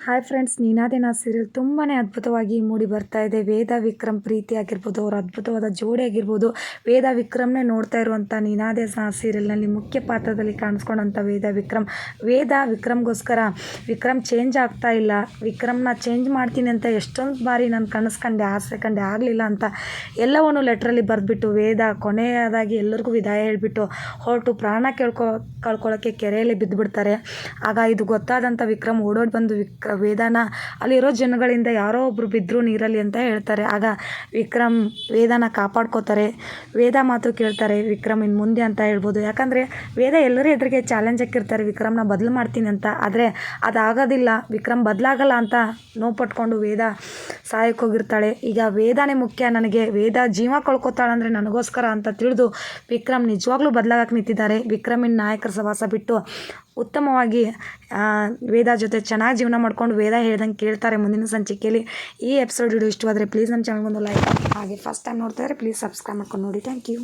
Hi friends ನೀನಾದೇನಾ serial ತುಂಬಾ ಅದ್ಭುತವಾಗಿ ಮೂಡಿ ಬರ್ತಾ ಇದೆ. ವೇದ ವಿಕ್ರಮ್ ಪ್ರೀತಿ ಆಗಿರ್ಬೋದು ಅವ್ರ ಅದ್ಭುತವಾದ ಜೋಡಿ ಆಗಿರ್ಬೋದು. ವೇದ ವಿಕ್ರಮ್ನೇ ನೋಡ್ತಾ ಇರುವಂಥ ನೀನಾದೇ ಸಹ ಸೀರಿಯಲ್ನಲ್ಲಿ ಮುಖ್ಯ ಪಾತ್ರದಲ್ಲಿ ಕಾಣಿಸ್ಕೊಂಡಂಥ ವೇದ ವಿಕ್ರಮ್. ವೇದ ವಿಕ್ರಮ್ಗೋಸ್ಕರ ವಿಕ್ರಮ್ ಚೇಂಜ್ ಆಗ್ತಾ ಇಲ್ಲ. ವಿಕ್ರಮ್ನ ಚೇಂಜ್ ಮಾಡ್ತೀನಿ ಅಂತ ಎಷ್ಟೊಂದು ಬಾರಿ ನಾನು ಕನಸ್ಕಂಡೆ ಆಸೆ ಕಂಡೆ ಆಗಲಿಲ್ಲ ಅಂತ ಎಲ್ಲವನ್ನು ಲೆಟ್ರಲ್ಲಿ ಬರೆದ್ಬಿಟ್ಟು ವೇದ ಕೊನೆಯದಾಗಿ ಎಲ್ಲರಿಗೂ ವಿದಾಯ ಹೇಳಿಬಿಟ್ಟು ಹೊರಟು ಪ್ರಾಣ ಕೇಳ್ಕೊ ಕಳ್ಕೊಳ್ಳೋಕ್ಕೆ ಕೆರೆಯಲ್ಲಿ ಬಿದ್ದುಬಿಡ್ತಾರೆ. ಆಗ ಇದು ಗೊತ್ತಾದಂಥ ವಿಕ್ರಮ್ ಓಡೋಡಿ ಬಂದು ವಿಕ್ ವೇದಾನ, ಅಲ್ಲಿರೋ ಜನಗಳಿಂದ ಯಾರೋ ಒಬ್ಬರು ಬಿದ್ದರು ನೀರಲ್ಲಿ ಅಂತ ಹೇಳ್ತಾರೆ. ಆಗ ವಿಕ್ರಮ್ ವೇದನ ಕಾಪಾಡ್ಕೋತಾರೆ. ವೇದ ಮಾತು ಕೇಳ್ತಾರೆ, ವಿಕ್ರಮ್ ಇನ್ನು ಮುಂದೆ ಅಂತ ಹೇಳ್ಬೋದು. ಯಾಕಂದರೆ ವೇದ ಎಲ್ಲರ ಎದುರಿಗೆ ಚಾಲೆಂಜ್ ಹಾಕಿರ್ತಾರೆ, ವಿಕ್ರಮ್ನ ಬದಲು ಮಾಡ್ತೀನಿ ಅಂತ. ಆದರೆ ಅದಾಗೋದಿಲ್ಲ, ವಿಕ್ರಮ್ ಬದಲಾಗಲ್ಲ ಅಂತ ನೋವು ಪಟ್ಕೊಂಡು ವೇದ ಸಾಯಕ್ಕೆ ಹೋಗಿರ್ತಾಳೆ. ಈಗ ವೇದನೇ ಮುಖ್ಯ. ನನಗೆ ವೇದ ಜೀವ ಕಳ್ಕೊತಾಳಂದರೆ ನನಗೋಸ್ಕರ ಅಂತ ತಿಳಿದು ವಿಕ್ರಮ್ ನಿಜವಾಗ್ಲೂ ಬದಲಾಗಕ್ಕೆ ನಿಂತಿದ್ದಾರೆ. ವಿಕ್ರಮಿನ ನಾಯಕರ ಸವಾಸ ಬಿಟ್ಟು ಉತ್ತಮವಾಗಿ ವೇದ ಜೊತೆ ಚೆನ್ನಾಗಿ ಜೀವನ ಮಾಡ್ಕೊಂಡು ವೇದ ಹೇಳ್ದಂಗೆ ಕೇಳ್ತಾರೆ ಮುಂದಿನ ಸಂಚಿಕೆಯಲ್ಲಿ. ಈ ಎಪಿಸೋಡ್ ವಿಡಿಯೋ ಇಷ್ಟವಾದರೆ ಪ್ಲೀಸ್ ನಮ್ಮ ಚಾನಲ್ಗೊಂದು ಲೈಕ್ ಹಾಗೆ ಫಸ್ಟ್ ಟೈಮ್ ನೋಡ್ತಾ ಇದ್ರೆ ಪ್ಲೀಸ್ ಸಬ್ಸ್ಕ್ರೈಬ್ ಮಾಡ್ಕೊಂಡು ನೋಡಿ. Thank you